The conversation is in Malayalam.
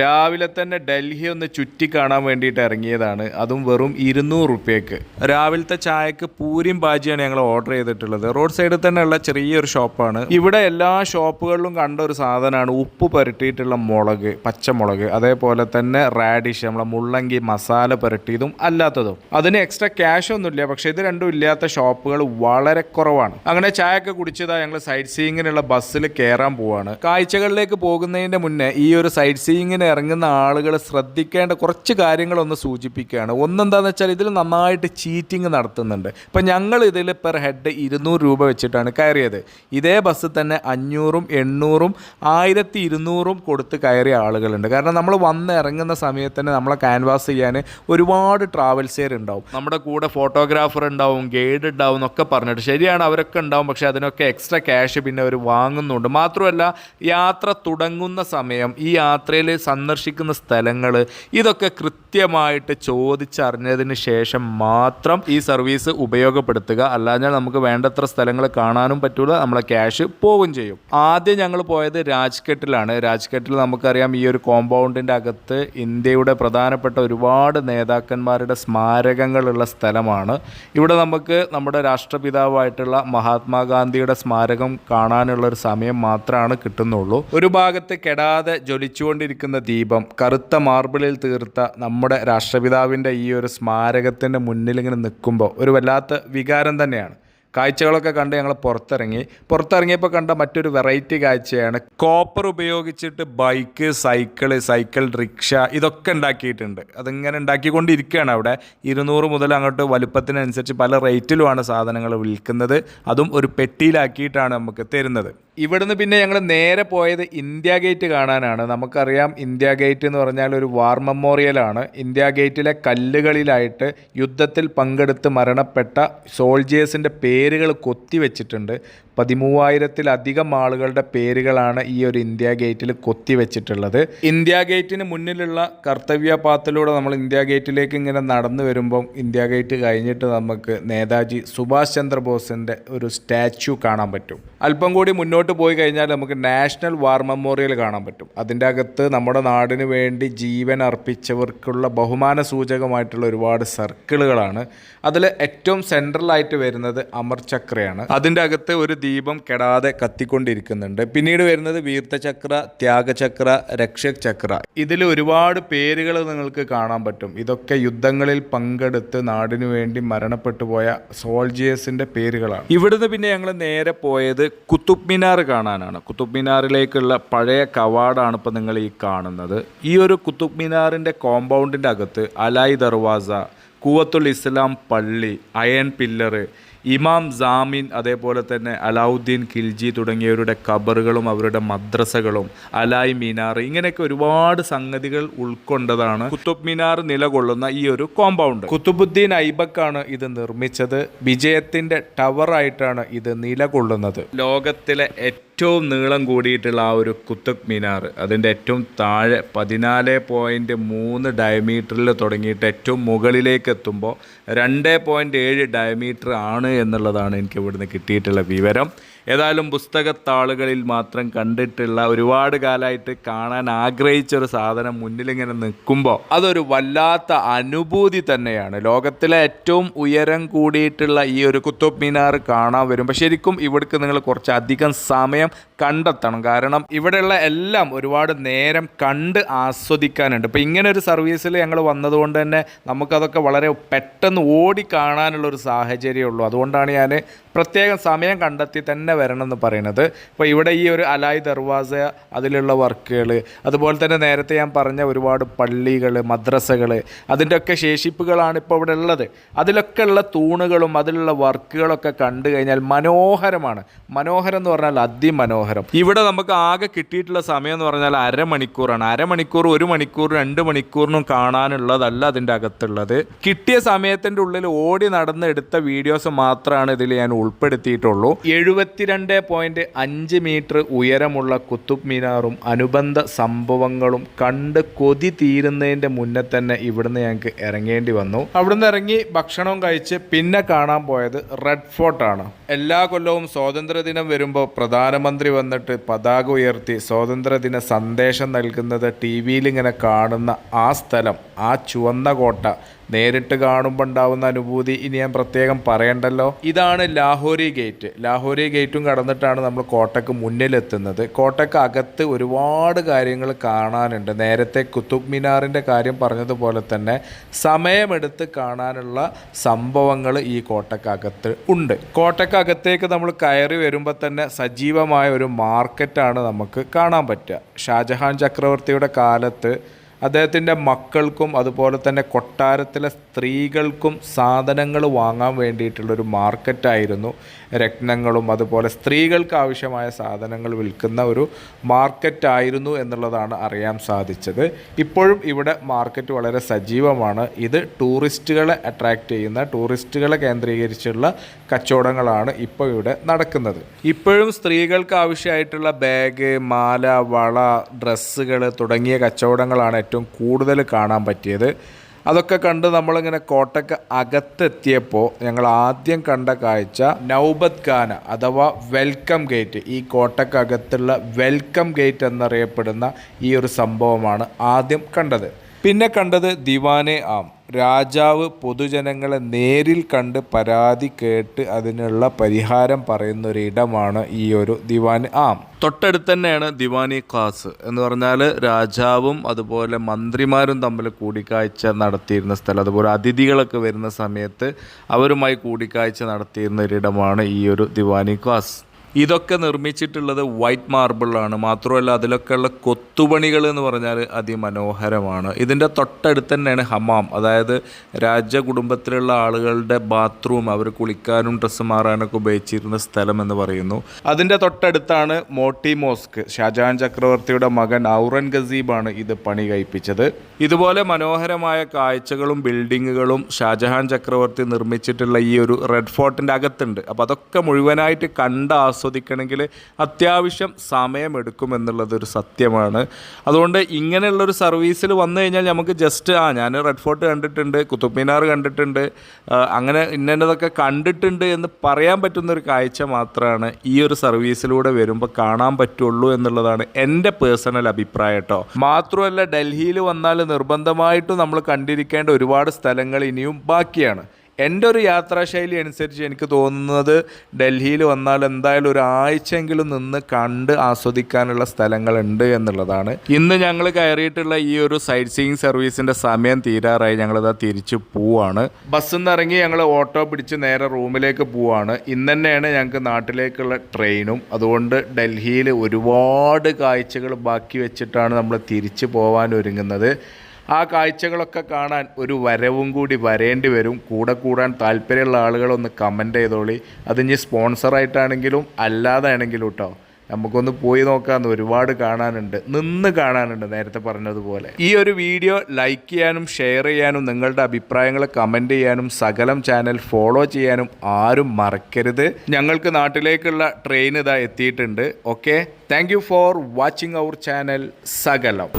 രാവിലെ തന്നെ ഡൽഹി ഒന്ന് ചുറ്റി കാണാൻ വേണ്ടിയിട്ട് ഇറങ്ങിയതാണ്. അതും വെറും ഇരുന്നൂറ് റുപ്യക്ക്. രാവിലത്തെ ചായക്ക് പൂരിയും ബാജിയാണ് ഞങ്ങൾ ഓർഡർ ചെയ്തിട്ടുള്ളത്. റോഡ് സൈഡിൽ തന്നെയുള്ള ചെറിയൊരു ഷോപ്പാണ്. ഇവിടെ എല്ലാ ഷോപ്പുകളിലും കണ്ട ഒരു സാധനമാണ് ഉപ്പ് പുരട്ടിയിട്ടുള്ള മുളക് പച്ചമുളക്. അതേപോലെ തന്നെ റാഡിഷ് നമ്മളെ മുള്ളങ്കി മസാല പുരട്ടിയതും അല്ലാത്തതും. അതിന് എക്സ്ട്രാ ക്യാഷ് ഒന്നുമില്ല. പക്ഷെ ഇത് രണ്ടും ഇല്ലാത്ത ഷോപ്പുകൾ വളരെ കുറവാണ്. അങ്ങനെ ചായയൊക്കെ കുടിച്ചതാ ഞങ്ങൾ സൈറ്റ് സീയിങ്ങിനുള്ള ബസ്സിൽ കയറാൻ പോവാണ്. കാഴ്ചകളിലേക്ക് പോകുന്നതിന്റെ മുന്നേ ഈ ഒരു സൈറ്റ് സീയിങ്ങിന് ഇറങ്ങുന്ന ആളുകൾ ശ്രദ്ധിക്കേണ്ട കുറച്ച് കാര്യങ്ങളൊന്ന് സൂചിപ്പിക്കുകയാണ്. ഒന്നെന്താന്ന് വെച്ചാൽ ഇതിൽ നന്നായിട്ട് ചീറ്റിംഗ് നടത്തുന്നുണ്ട്. ഇപ്പം ഞങ്ങൾ ഇതിൽ പെർ ഹെഡ് ഇരുന്നൂറ് രൂപ വെച്ചിട്ടാണ് കയറിയത്. ഇതേ ബസ്സിൽ തന്നെ അഞ്ഞൂറും എണ്ണൂറും ആയിരത്തി ഇരുന്നൂറും കൊടുത്ത് കയറിയ ആളുകളുണ്ട്. കാരണം നമ്മൾ വന്ന് ഇറങ്ങുന്ന സമയത്ത് തന്നെ നമ്മളെ ക്യാൻവാസ് ചെയ്യാൻ ഒരുപാട് ട്രാവൽസുകാർ ഉണ്ടാവും. നമ്മുടെ കൂടെ ഫോട്ടോഗ്രാഫർ ഉണ്ടാവും ഗൈഡ് ഉണ്ടാവും എന്നൊക്കെ പറഞ്ഞിട്ട് ശരിയാണ് അവരൊക്കെ ഉണ്ടാവും. പക്ഷേ അതിനൊക്കെ എക്സ്ട്രാ ക്യാഷ് പിന്നെ അവർ വാങ്ങുന്നുണ്ട്. മാത്രമല്ല യാത്ര തുടങ്ങുന്ന സമയം ഈ യാത്രയിൽ സന്ദർശിക്കുന്ന സ്ഥലങ്ങൾ ഇതൊക്കെ കൃത്യമായിട്ട് ചോദിച്ചറിഞ്ഞതിന് ശേഷം മാത്രം ഈ സർവീസ് ഉപയോഗപ്പെടുത്തുക. അല്ലാതെ നമുക്ക് വേണ്ടത്ര സ്ഥലങ്ങൾ കാണാനും പറ്റൂല നമ്മളെ ക്യാഷ് പോവും ചെയ്യും. ആദ്യം ഞങ്ങൾ പോയത് രാജ്ഘട്ടിലാണ്. രാജ്ഘട്ടിൽ നമുക്കറിയാം ഈ ഒരു കോമ്പൗണ്ടിന്റെ അകത്ത് ഇന്ത്യയുടെ പ്രധാനപ്പെട്ട ഒരുപാട് നേതാക്കന്മാരുടെ സ്മാരകങ്ങളുള്ള സ്ഥലമാണ്. ഇവിടെ നമുക്ക് നമ്മുടെ രാഷ്ട്രപിതാവായിട്ടുള്ള മഹാത്മാഗാന്ധിയുടെ സ്മാരകം കാണാനുള്ള ഒരു സമയം മാത്രമാണ് കിട്ടുന്നുള്ളൂ. ഒരു ഭാഗത്ത് കെടാതെ ജ്വലിച്ചുകൊണ്ടിരിക്കുന്ന ദീപം കറുത്ത മാർബിളിൽ തീർത്ത നമ്മുടെ രാഷ്ട്രപിതാവിന്റെ ഈ ഒരു സ്മാരകത്തിന്റെ മുന്നിൽ ഇങ്ങനെ നിൽക്കുമ്പോൾ ഒരു വല്ലാത്ത വികാരം തന്നെയാണ്. കാഴ്ചകളൊക്കെ കണ്ട് ഞങ്ങൾ പുറത്തിറങ്ങി. പുറത്തിറങ്ങിയപ്പോൾ കണ്ട മറ്റൊരു വെറൈറ്റി കാഴ്ചയാണ്. കോപ്പർ ഉപയോഗിച്ചിട്ട് ബൈക്ക് സൈക്കിൾ സൈക്കിൾ റിക്ഷ ഇതൊക്കെ ഉണ്ടാക്കിയിട്ടുണ്ട്. അതിങ്ങനെ ഉണ്ടാക്കിക്കൊണ്ടിരിക്കുകയാണ് അവിടെ. ഇരുന്നൂറ് മുതൽ അങ്ങോട്ട് വലുപ്പത്തിനനുസരിച്ച് പല റേറ്റിലുമാണ് സാധനങ്ങൾ വിൽക്കുന്നത്. അതും ഒരു പെട്ടിയിലാക്കിയിട്ടാണ് നമുക്ക് തരുന്നത്. ഇവിടുന്ന് പിന്നെ ഞങ്ങൾ നേരെ പോയത് ഇന്ത്യ ഗേറ്റ് കാണാനാണ്. നമുക്കറിയാം ഇന്ത്യ ഗേറ്റ് എന്ന് പറഞ്ഞാൽ ഒരു വാർ മെമ്മോറിയലാണ് ഇന്ത്യ ഗേറ്റിലെ കല്ലുകളിലായിട്ട് യുദ്ധത്തിൽ പങ്കെടുത്ത് മരണപ്പെട്ട സോൾജിയേഴ്സിന്റെ പേരുകൾ കൊത്തിവെച്ചിട്ടുണ്ട് പതിമൂവായിരത്തിലധികം ആളുകളുടെ പേരുകളാണ് ഈ ഒരു ഇന്ത്യ ഗേറ്റിൽ കൊത്തിവെച്ചിട്ടുള്ളത്. ഇന്ത്യ ഗേറ്റിന് മുന്നിലുള്ള കർത്തവ്യ പാത്തിലൂടെ നമ്മൾ ഇന്ത്യ ഗേറ്റിലേക്ക് ഇങ്ങനെ നടന്നു വരുമ്പം ഇന്ത്യ ഗേറ്റ് കഴിഞ്ഞിട്ട് നമുക്ക് നേതാജി സുഭാഷ് ചന്ദ്രബോസിന്റെ ഒരു സ്റ്റാച്യു കാണാൻ പറ്റും. അല്പം കൂടി മുന്നോട്ട് പോയി കഴിഞ്ഞാൽ നമുക്ക് നാഷണൽ വാർ മെമ്മോറിയൽ കാണാൻ പറ്റും. അതിന്റെ അകത്ത് നമ്മുടെ നാടിന് വേണ്ടി ജീവൻ അർപ്പിച്ചവർക്കുള്ള ബഹുമാന സൂചകമായിട്ടുള്ള ഒരുപാട് സർക്കിളുകളാണ്. അതിൽ ഏറ്റവും സെൻട്രലായിട്ട് വരുന്നത് അമർ ചക്രയാണ്. അതിന്റെ അകത്ത് ഒരു ദീപം കെടാതെ കത്തിക്കൊണ്ടിരിക്കുന്നുണ്ട്. പിന്നീട് വരുന്നത് വീർത്തചക്ര ത്യാഗചക്ര രക്ഷക് ചക്ര ഇതിൽ ഒരുപാട് പേരുകൾ നിങ്ങൾക്ക് കാണാൻ പറ്റും. ഇതൊക്കെ യുദ്ധങ്ങളിൽ പങ്കെടുത്ത് നാടിനു വേണ്ടി മരണപ്പെട്ടു പോയ സോൾജിയേഴ്സിന്റെ പേരുകളാണ്. ഇവിടുന്ന് പിന്നെ ഞങ്ങൾ നേരെ പോയത് കുത്തുബ് മിനാർ കാണാനാണ്. കുത്തുബ് മിനാറിലേക്കുള്ള പഴയ കവാടാണ് ഇപ്പോൾ നിങ്ങൾ ഈ കാണുന്നത്. ഈ ഒരു കുത്തുബ് മിനാറിന്റെ കോമ്പൗണ്ടിന്റെ അകത്ത് അലായി ദർവാസ കൂവത്തുൽ ഇസ്ലാം പള്ളി അയൺ പില്ലറ് ഇമാം ജാമിൻ അതേപോലെ തന്നെ അലാവുദ്ദീൻ ഖിൽജി തുടങ്ങിയവരുടെ കബറുകളും അവരുടെ മദ്രസകളും അലായ് മിനാർ ഇങ്ങനെയൊക്കെ ഒരുപാട് സംഗതികൾ ഉൾക്കൊണ്ടതാണ് കുത്തുബ് മിനാർ നിലകൊള്ളുന്ന ഈ ഒരു കോമ്പൗണ്ട് കുത്തുബുദ്ദീൻ ഐബക്കാണ് ഇത് നിർമ്മിച്ചത്. വിജയത്തിന്റെ ടവറായിട്ടാണ് ഇത് നിലകൊള്ളുന്നത്. ലോകത്തിലെ ഏറ്റവും നീളം കൂടിയിട്ടുള്ള ആ ഒരു കുത്തുബ് മിനാർ അതിന്റെ ഏറ്റവും താഴെ പതിനാല് പോയിന്റ് മൂന്ന് ഡയമീറ്ററിൽ തുടങ്ങിയിട്ട് ഏറ്റവും മുകളിലേക്ക് എത്തുമ്പോൾ രണ്ട് പോയിന്റ് ഏഴ് ഡയമീറ്റർ ആണ് എന്നുള്ളതാണ് എനിക്ക് ഇവിടുന്ന് കിട്ടിയിട്ടുള്ള വിവരം. ഏതായാലും പുസ്തകത്താളുകളിൽ മാത്രം കണ്ടിട്ടുള്ള ഒരുപാട് കാലമായിട്ട് കാണാൻ ആഗ്രഹിച്ച ഒരു സാധനം മുന്നിലിങ്ങനെ നിൽക്കുമ്പോൾ അതൊരു വല്ലാത്ത അനുഭൂതി തന്നെയാണ്. ലോകത്തിലെ ഏറ്റവും ഉയരം കൂടിയിട്ടുള്ള ഈ ഒരു കുത്തുബ് മിനാർ കാണാൻ വരുമ്പോൾ ശരിക്കും ഇവിടേക്ക് നിങ്ങൾ കുറച്ചധികം സമയം കണ്ടെത്തണം. കാരണം ഇവിടെയുള്ള എല്ലാം ഒരുപാട് നേരം കണ്ട് ആസ്വദിക്കാനുണ്ട്. ഇപ്പോൾ ഇങ്ങനെ ഒരു സർവീസിൽ ഞങ്ങൾ വന്നതുകൊണ്ട് തന്നെ നമുക്കതൊക്കെ വളരെ പെട്ടെന്ന് ഓടി കാണാനുള്ള ഒരു സാഹചര്യമുള്ളൂ അതുകൊണ്ടാണ് ഞാൻ പ്രത്യേകം സമയം കണ്ടെത്തി തന്നെ വരണം എന്ന് പറയുന്നത്. ഇപ്പോൾ ഇവിടെ ഈ ഒരു അലായ് ദർവാസ അതിലുള്ള വർക്കുകൾ അതുപോലെ തന്നെ നേരത്തെ ഞാൻ പറഞ്ഞ ഒരുപാട് പള്ളികൾ മദ്രസകൾ അതിന്റെയൊക്കെ ശേഷിപ്പുകളാണ് ഇപ്പോൾ ഇവിടെ ഉള്ളത്. അതിലൊക്കെ ഉള്ള തൂണുകളും അതിലുള്ള വർക്കുകളൊക്കെ കണ്ടു കഴിഞ്ഞാൽ മനോഹരമാണ്. മനോഹരം എന്ന് പറഞ്ഞാൽ അതിമനോഹരം. ഇവിടെ നമുക്ക് ആകെ കിട്ടിയിട്ടുള്ള സമയം എന്ന് പറഞ്ഞാൽ അരമണിക്കൂറാണ്. അരമണിക്കൂർ ഒരു മണിക്കൂർ രണ്ട് മണിക്കൂറിനും കാണാനുള്ളതല്ല അതിന്റെ അകത്തുള്ളത്. കിട്ടിയ സമയത്തിന്റെ ഉള്ളിൽ ഓടി നടന്ന് എടുത്ത വീഡിയോസ് മാത്രമാണ് ഇതിൽ ഞാൻ ഉൾപ്പെടുത്തിയിട്ടുള്ളൂ. എഴുപത്തിരണ്ട് പോയിന്റ് അഞ്ച് മീറ്റർ ഉയരമുള്ള കുത്തുബ് മിനാറും അനുബന്ധ സംഭവങ്ങളും കണ്ട് കൊതി തീരുന്നതിന്റെ മുന്നേ തന്നെ ഇവിടുന്ന് ഞങ്ങൾക്ക് ഇറങ്ങേണ്ടി വന്നു. അവിടുന്ന് ഇറങ്ങി ഭക്ഷണവും കഴിച്ച് പിന്നെ കാണാൻ പോയത് റെഡ് ഫോർട്ടാണ് എല്ലാ കൊല്ലവും സ്വാതന്ത്ര്യദിനം വരുമ്പോൾ പ്രധാനമന്ത്രി വന്നിട്ട് പതാക ഉയർത്തി സ്വാതന്ത്ര്യദിന സന്ദേശം നൽകുന്നത് ടി വിയിൽ ഇങ്ങനെ കാണുന്ന ആ സ്ഥലം ആ ചുവന്ന കോട്ട നേരിട്ട് കാണുമ്പോൾ ഉണ്ടാവുന്ന അനുഭൂതി ഇനി ഞാൻ പ്രത്യേകം പറയണ്ടല്ലോ. ഇതാണ് ലാഹോരി ഗേറ്റ്. ലാഹോരി ഗേറ്റും കടന്നിട്ടാണ് നമ്മൾ കോട്ടയ്ക്ക് മുന്നിലെത്തുന്നത്. കോട്ടയ്ക്ക് അകത്ത് ഒരുപാട് കാര്യങ്ങൾ കാണാനുണ്ട്. നേരത്തെ കുത്തുബ് മിനാറിന്റെ കാര്യം പറഞ്ഞതുപോലെ തന്നെ സമയമെടുത്ത് കാണാനുള്ള സംഭവങ്ങൾ ഈ കോട്ടക്കകത്ത് ഉണ്ട്. കോട്ടക്കകത്തേക്ക് നമ്മൾ കയറി വരുമ്പോൾ തന്നെ സജീവമായ ഒരു മാർക്കറ്റാണ് നമുക്ക് കാണാൻ പറ്റുക. ഷാജഹാൻ ചക്രവർത്തിയുടെ കാലത്ത് അദ്ദേഹത്തിന്റെ മക്കൾക്കും അതുപോലെ തന്നെ കൊട്ടാരത്തിലെ സ്ത്രീകൾക്കും സാധനങ്ങൾ വാങ്ങാൻ വേണ്ടിയിട്ടുള്ളൊരു മാർക്കറ്റായിരുന്നു രത്നങ്ങളും അതുപോലെ സ്ത്രീകൾക്ക് ആവശ്യമായ സാധനങ്ങൾ വിൽക്കുന്ന ഒരു മാർക്കറ്റായിരുന്നു എന്നുള്ളതാണ് അറിയാൻ സാധിച്ചത്. ഇപ്പോഴും ഇവിടെ മാർക്കറ്റ് വളരെ സജീവമാണ്. ഇത് ടൂറിസ്റ്റുകളെ അട്രാക്റ്റ് ചെയ്യുന്ന ടൂറിസ്റ്റുകളെ കേന്ദ്രീകരിച്ചുള്ള കച്ചവടങ്ങളാണ് ഇപ്പോൾ ഇവിടെ നടക്കുന്നത്. ഇപ്പോഴും സ്ത്രീകൾക്ക് ആവശ്യമായിട്ടുള്ള ബാഗ് മാല വള ഡ്രസ്സുകൾ തുടങ്ങിയ കച്ചവടങ്ങളാണ് ഏറ്റവും കൂടുതൽ കാണാൻ പറ്റിയത്. അതൊക്കെ കണ്ട് നമ്മളിങ്ങനെ കോട്ടയ്ക്ക് അകത്തെത്തിയപ്പോൾ ഞങ്ങൾ ആദ്യം കണ്ട കാഴ്ച നൗബത് ഖാന അഥവാ വെൽക്കം ഗേറ്റ്. ഈ കോട്ടയ്ക്കകത്തുള്ള വെൽക്കം ഗേറ്റ് എന്നറിയപ്പെടുന്ന ഈ ഒരു സംഭവമാണ് ആദ്യം കണ്ടത്. പിന്നെ കണ്ടത് ദിവാനെ ആം. രാജാവ് പൊതുജനങ്ങളെ നേരിൽ കണ്ട് പരാതി കേട്ട് അതിനുള്ള പരിഹാരം പറയുന്ന ഒരു ഇടമാണ് ഈ ഒരു ദിവാൻ ആം. തൊട്ടടുത്ത് തന്നെയാണ് ദിവാനി ക്ലാസ് എന്ന് പറഞ്ഞാൽ രാജാവും അതുപോലെ മന്ത്രിമാരും തമ്മിൽ കൂടിക്കാഴ്ച നടത്തിയിരുന്ന സ്ഥലം. അതുപോലെ അതിഥികളൊക്കെ വരുന്ന സമയത്ത് അവരുമായി കൂടിക്കാഴ്ച നടത്തിയിരുന്ന ഒരിടമാണ് ഈ ഒരു ദിവാനി ക്ലാസ് ഇതൊക്കെ നിർമ്മിച്ചിട്ടുള്ളത് വൈറ്റ് മാർബിളാണ് മാത്രമല്ല അതിലൊക്കെയുള്ള കൊത്തുപണികൾ എന്ന് പറഞ്ഞാൽ അതിമനോഹരമാണ്. ഇതിന്റെ തൊട്ടടുത്ത് തന്നെയാണ് ഹമാം. അതായത് രാജകുടുംബത്തിലുള്ള ആളുകളുടെ ബാത്റൂം അവർ കുളിക്കാനും ഡ്രസ്സ് മാറാനൊക്കെ ഉപയോഗിച്ചിരുന്ന സ്ഥലം എന്ന് പറയുന്നു. അതിന്റെ തൊട്ടടുത്താണ് മോട്ടി മോസ്ക്. ഷാജഹാൻ ചക്രവർത്തിയുടെ മകൻ ഔറംഗസീബാണ് ഇത് പണി കഴിപ്പിച്ചത്. ഇതുപോലെ മനോഹരമായ കാഴ്ചകളും ബിൽഡിങ്ങുകളും ഷാജഹാൻ ചക്രവർത്തി നിർമ്മിച്ചിട്ടുള്ള ഈ ഒരു റെഡ് ഫോർട്ടിന്റെ അകത്തുണ്ട്. അപ്പോൾ അതൊക്കെ മുഴുവനായിട്ട് കണ്ട് ആസ്വദിക്കണമെങ്കിൽ അത്യാവശ്യം സമയമെടുക്കും എന്നുള്ളതൊരു സത്യമാണ്. അതുകൊണ്ട് ഇങ്ങനെയുള്ളൊരു സർവീസിൽ വന്നു കഴിഞ്ഞാൽ നമുക്ക് ജസ്റ്റ് ആ ഞാൻ റെഡ് ഫോർട്ട് കണ്ടിട്ടുണ്ട് കുത്തുബ് മിനാർ കണ്ടിട്ടുണ്ട് അങ്ങനെ ഇന്നതൊക്കെ കണ്ടിട്ടുണ്ട് എന്ന് പറയാൻ പറ്റുന്നൊരു കാഴ്ച മാത്രമാണ് ഈ ഒരു സർവീസിലൂടെ വരുമ്പോൾ കാണാൻ പറ്റുള്ളൂ എന്നുള്ളതാണ് എന്റെ പേഴ്സണൽ അഭിപ്രായം കേട്ടോ. മാത്രമല്ല ഡൽഹിയിൽ വന്നാൽ നിർബന്ധമായിട്ടും നമ്മൾ കണ്ടിരിക്കേണ്ട ഒരുപാട് സ്ഥലങ്ങൾ ഇനിയും ബാക്കിയാണ്. എന്റെ ഒരു യാത്രാശൈലി അനുസരിച്ച് എനിക്ക് തോന്നുന്നത് ഡൽഹിയിൽ വന്നാൽ എന്തായാലും ഒരു ആഴ്ചയെങ്കിലും നിന്ന് കണ്ട് ആസ്വദിക്കാനുള്ള സ്ഥലങ്ങളുണ്ട് എന്നുള്ളതാണ്. ഇന്ന് ഞങ്ങൾ കയറിയിട്ടുള്ള ഈ ഒരു സൈറ്റ് സീയിങ് സർവീസിന്റെ സമയം തീരാറായി. ഞങ്ങളിതാ തിരിച്ചു പോവാണ്. ബസ്സിൽ നിന്ന് ഇറങ്ങി ഞങ്ങൾ ഓട്ടോ പിടിച്ച് നേരെ റൂമിലേക്ക് പോവാണ്. ഇന്ന് തന്നെയാണ് ഞങ്ങൾക്ക് നാട്ടിലേക്കുള്ള ട്രെയിനും. അതുകൊണ്ട് ഡൽഹിയിൽ ഒരുപാട് കാഴ്ചകൾ ബാക്കി വെച്ചിട്ടാണ് നമ്മൾ തിരിച്ചു പോകാൻ ഒരുങ്ങുന്നത്. ആ കാഴ്ചകളൊക്കെ കാണാൻ ഒരു വരവും കൂടി വരേണ്ടി വരും. കൂടെ കൂടാൻ താല്പര്യമുള്ള ആളുകളൊന്ന് കമന്റ് ചെയ്തോളി. അത് ഇനി സ്പോൺസറായിട്ടാണെങ്കിലും അല്ലാതെ ആണെങ്കിലും കേട്ടോ നമുക്കൊന്ന് പോയി നോക്കാമെന്ന് ഒരുപാട് കാണാനുണ്ട്. നിന്ന് കാണാനുണ്ട് നേരത്തെ പറഞ്ഞതുപോലെ. ഈ ഒരു വീഡിയോ ലൈക്ക് ചെയ്യാനും ഷെയർ ചെയ്യാനും നിങ്ങളുടെ അഭിപ്രായങ്ങൾ കമന്റ് ചെയ്യാനും സകലം ചാനൽ ഫോളോ ചെയ്യാനും ആരും മറക്കരുത്. ഞങ്ങൾക്ക് നാട്ടിലേക്കുള്ള ട്രെയിൻ ഇതാ എത്തിയിട്ടുണ്ട്. Okay thank for watching our channel Sakalam.